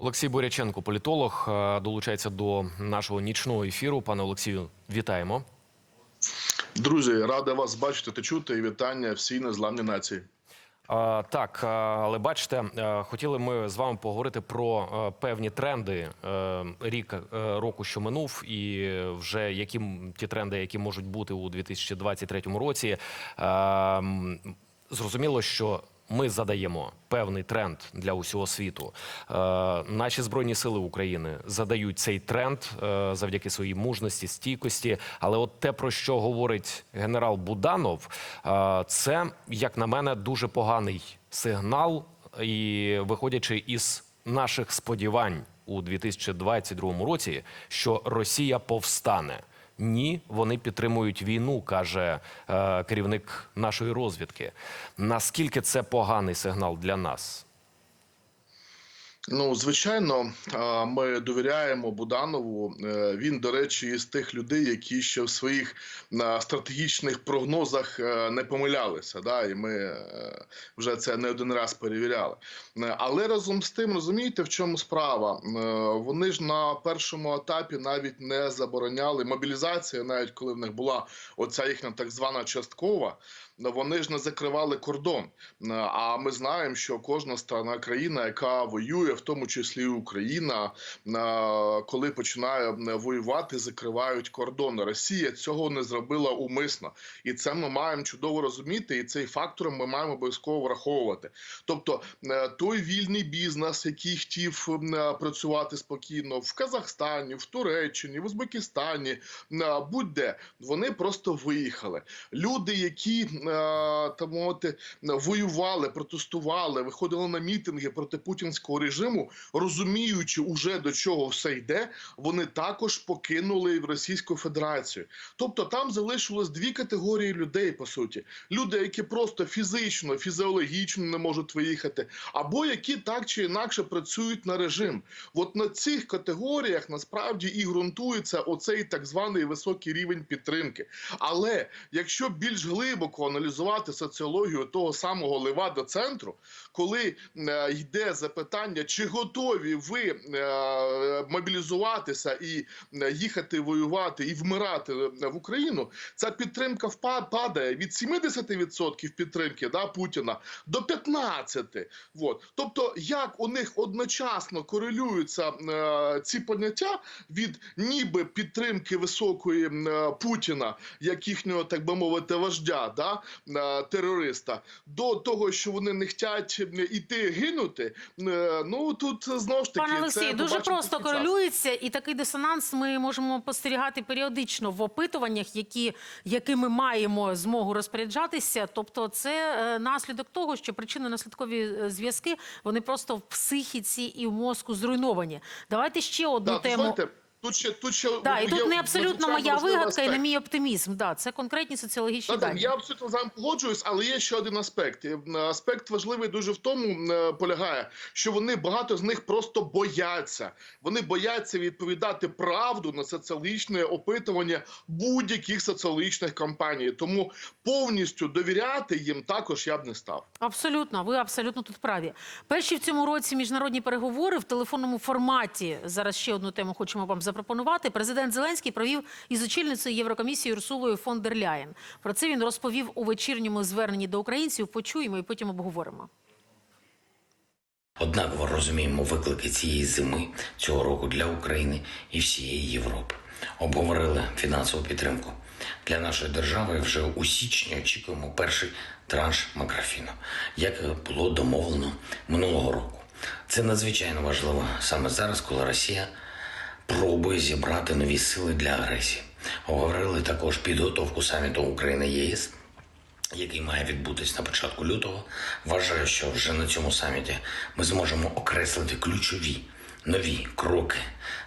Олексій Боряченко, політолог, е, долучається до нашого нічного ефіру. Пане Олексію, вітаємо. Друзі, радий вас бачити та чути і вітання всій незламній нації. А, так, але бачите, е, хотіли ми з вами поговорити про е, певні тренди рік року, що минув, і вже які ті тренди, які можуть бути у 2023 році. Е, Зрозуміло, що ми задаємо певний тренд для усього світу. Е, наші збройні сили України задають цей тренд е, завдяки своїй мужності, стійкості. Але от те, про що говорить генерал Буданов, е, це, як на мене, дуже поганий сигнал, і виходячи із наших сподівань у 2022 році, що Росія повстане. Ні, вони підтримують війну, каже е, керівник нашої розвідки. Наскільки це поганий сигнал для нас? Ну, звичайно, ми довіряємо Буданову. Е, Він, до речі, із тих людей, які ще в своїх стратегічних прогнозах е, не помилялися. Да? І ми е, вже це не один раз перевіряли. Але разом з тим, розумієте, в чому справа? Вони ж на першому етапі навіть не забороняли мобілізацію, навіть коли в них була оця їхня так звана часткова. Вони ж не закривали кордон. Е, А ми знаємо, що кожна страна країна, яка воює, в тому числі і Україна, е, коли починає воювати, закривають кордони. Росія цього не зробила умисно, і це ми маємо чудово розуміти. І цей фактор ми маємо обов'язково враховувати. Тобто, е, той вільний бізнес, який хотів працювати спокійно в Казахстані, в Туреччині, в Узбекистані, будь-де вони просто виїхали. Люди, які е, так мовити, воювали, протестували, виходили на мітинги проти путінського режиму, розуміючи уже до чого все йде, вони також покинули Російську Федерацію. Тобто там залишилось дві категорії людей, по суті: люди, які просто фізично, фізіологічно не можуть виїхати, або які так чи інакше працюють на режим. От на цих категоріях насправді і ґрунтується оцей так званий високий рівень підтримки. Але якщо більш глибоко аналізувати соціологію того самого лева центру, коли е, йде запитання, чи готові ви е, мобілізуватися і е, їхати воювати і вмирати в Україну, ця підтримка впа- падає від 70% підтримки да, Путіна до 15%. Вот. Тобто, як у них одночасно корелюються ці поняття від ніби підтримки високої Путіна, як їхнього, так би мовити, вождя, да, терориста, до того, що вони не хочуть іти гинути. е, ну тут знову ж таки Пане Олексій, дуже просто корелюється, і такий дисонанс ми можемо спостерігати періодично в опитуваннях, які, якими маємо змогу розпоряджатися. Тобто, це е, наслідок того, що причинно-наслідкові е, зв'язки вони просто в психіці і в мозку зруйновані. Давайте ще одну Да, тему. знаєте, тут ще тут ще Да, і є тут не абсолютно моя вигадка і не мій оптимізм. Да, це конкретні соціологічні Та-та, дані. Я абсолютно з вами погоджуюсь, але є ще один аспект. Аспект важливий дуже в тому е, полягає, що вони багато з них просто бояться. Вони бояться відповідати правду на соціологічне опитування будь-яких соціологічних кампаній. Тому повністю довіряти їм також я б не став. Абсолютно, ви абсолютно тут праві. Перші в цьому році міжнародні переговори в телефонному форматі. Зараз ще одну тему хочемо вам запропонувати. Президент Зеленський провів із очільницею Єврокомісії Урсулою фон дер Ляєн. Про це він розповів у вечірньому зверненні до українців. Почуємо і потім обговоримо. Однаково розуміємо виклики цієї зими цього року для України і всієї Європи. Обговорили фінансову підтримку для нашої держави. Вже у січні очікуємо перший транш макрофіну, як було домовлено минулого року. Це надзвичайно важливо саме зараз, коли Росія пробує зібрати нові сили для агресії. Говорили також підготовку саміту України ЄС який має відбутись на початку лютого. Вважаю, що вже на цьому саміті ми зможемо окреслити ключові нові кроки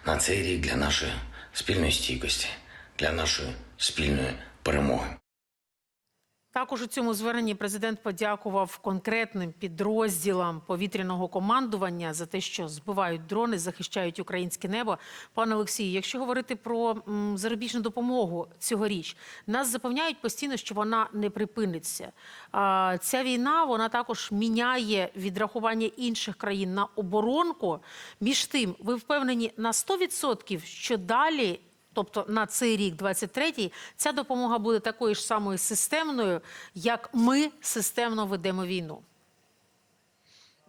на цей рік для нашої спільної стійкості, для нашої спільної перемоги. Також у цьому зверненні президент подякував конкретним підрозділам повітряного командування за те, що збивають дрони, захищають українське небо. Пане Олексію, якщо говорити про зарубіжну допомогу цьогоріч, нас запевняють постійно, що вона не припиниться. Ця війна вона також міняє відрахування інших країн на оборонку. Між тим, ви впевнені на 100%, що далі Тобто на цей рік, 23-й, ця допомога буде такою ж самою системною, як ми системно ведемо війну.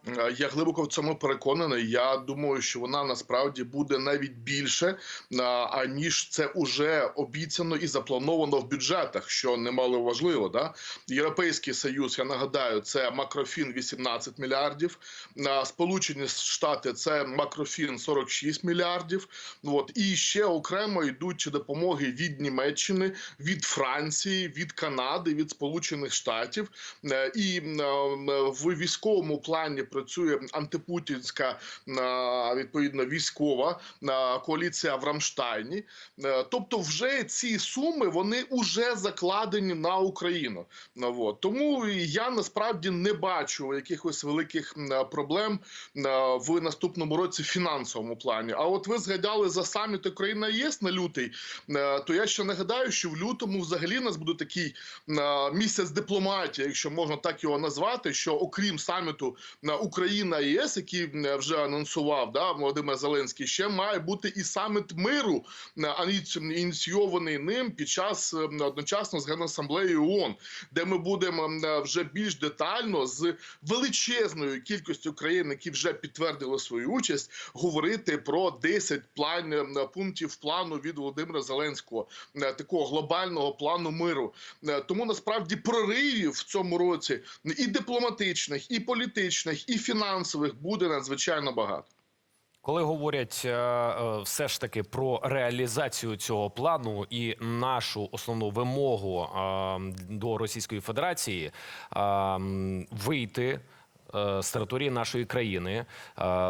Е, Я глибоко в цьому переконаний. Я думаю, що вона насправді буде навіть більше, а, аніж це уже обіцяно і заплановано в бюджетах, що немало важливо. Да? Європейський союз, я нагадаю, це макрофін 18 мільярдів. а, Сполучені Штати це макрофін 46 мільярдів. От і ще окремо йдуть допомоги від Німеччини, від Франції, від Канади, від Сполучених Штатів. Е, І е, в військовому плані працює антипутінська відповідно військова коаліція в Рамштайні. Е, Тобто, вже ці суми вони вже закладені на Україну. Ну, от. Тому я насправді не бачу якихось великих проблем в наступному році в фінансовому плані. А от ви згадали за саміт Україна ЄС на лютий. То я ще нагадаю, що в лютому взагалі нас буде такий місяць дипломатії, якщо можна так його назвати. Що окрім саміту на Україна ЄС, е, вже анонсував да Володимир Зеленський, ще має бути і саміт миру, ініційований ним під час одночасно з Генасамблеєю ООН, де ми будемо вже більш детально з величезною кількістю країн, які вже підтвердили свою участь, говорити про 10 план пунктів плану від Володимира Зеленського, такого глобального плану миру. Тому насправді проривів в цьому році і дипломатичних, і політичних, і фінансових буде надзвичайно багато. Коли говорять е, е, все ж таки про реалізацію цього плану і нашу основну вимогу е, до Російської Федерації вийти. З території нашої країни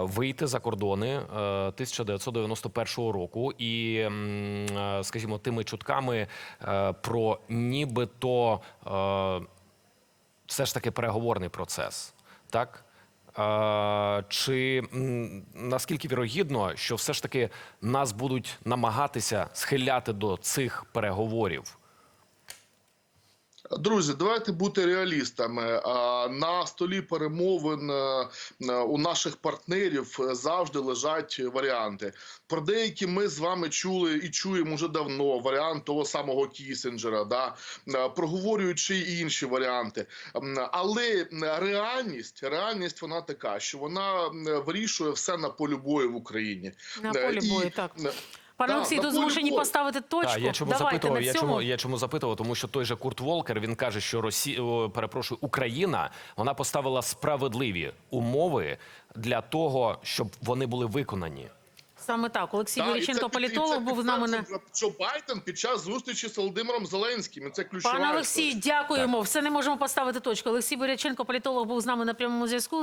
вийти за кордони е, 1991 року, і, скажімо, тими чутками про нібито все ж таки переговорний процес, так? Чи наскільки вірогідно, що все ж таки нас будуть намагатися схиляти до цих переговорів? Друзі, давайте бути реалістами. На столі перемовин е, е, у наших партнерів е, завжди лежать варіанти. Про деякі ми з вами чули і чуємо вже давно. Варіант того самого Кісінджера, да Е, проговорюючи інші варіанти. Але реальність, реальність вона така, що вона вирішує все на полі бою в Україні. На Е, полі і- бою, так. Пане Так, Олексій, тут змушені поставити точку. Так, я чому Давайте запитував? на Я чому я чому запитував? Тому що той же Курт Волкер він каже, що Росія, перепрошую, Україна вона поставила справедливі умови для того, щоб вони були виконані. Саме так. Олексій Так, під- і політолог, це був з нами на Джо Байден під час зустрічі з Володимиром Зеленським. І Це ключова пане. Олексій. Дякуємо. Все не можемо поставити точку. Олексій Боряченко, політолог, був з нами на прямому зв'язку.